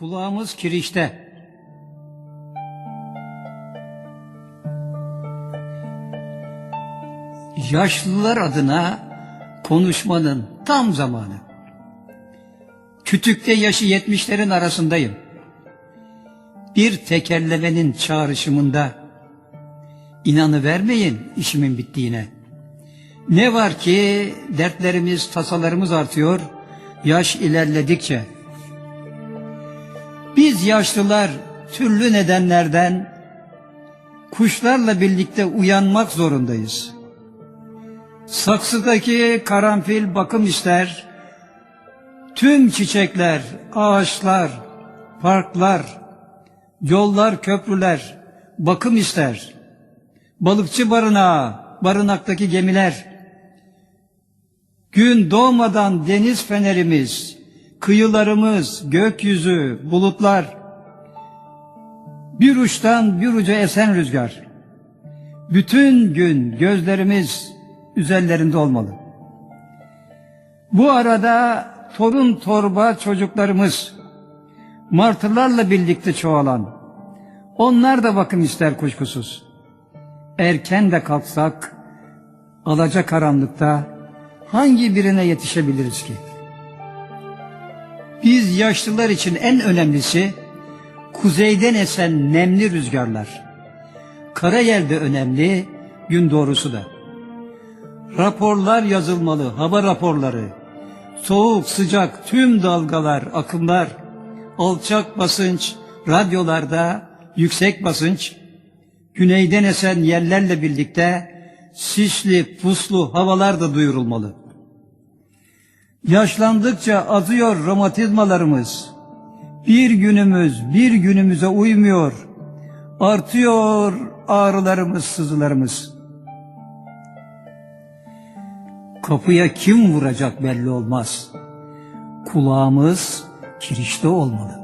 Kulağımız kirişte. Yaşlılar adına konuşmanın tam zamanı. Kütükte yaşı yetmişlerin arasındayım. Bir tekerlemenin çağrışımında inanı vermeyin işimin bittiğine. Ne var ki dertlerimiz, tasalarımız artıyor yaş ilerledikçe. Biz yaşlılar türlü nedenlerden kuşlarla birlikte uyanmak zorundayız. Saksıdaki karanfil bakım ister, tüm çiçekler, ağaçlar, parklar, yollar, köprüler bakım ister. Balıkçı barınağı, barınaktaki gemiler, gün doğmadan deniz fenerimiz, kıyılarımız, gökyüzü, bulutlar, bir uçtan bir uca esen rüzgar. Bütün gün gözlerimiz üzerlerinde olmalı. Bu arada torun torba çocuklarımız, martılarla birlikte çoğalan, onlar da bakım ister kuşkusuz. Erken de kalksak, alaca karanlıkta hangi birine yetişebiliriz ki? Biz yaşlılar için en önemlisi kuzeyden esen nemli rüzgarlar. Karayel de önemli, gün doğrusu da. Raporlar yazılmalı, hava raporları. Soğuk, sıcak, tüm dalgalar, akımlar, alçak basınç, radyolarda yüksek basınç, güneyden esen yerlerle birlikte sisli, puslu havalar da duyurulmalı. Yaşlandıkça azıyor romatizmalarımız. Bir günümüz bir günümüze uymuyor. Artıyor ağrılarımız, sızılarımız. Kapıya kim vuracak belli olmaz. Kulağımız kirişte olmalı.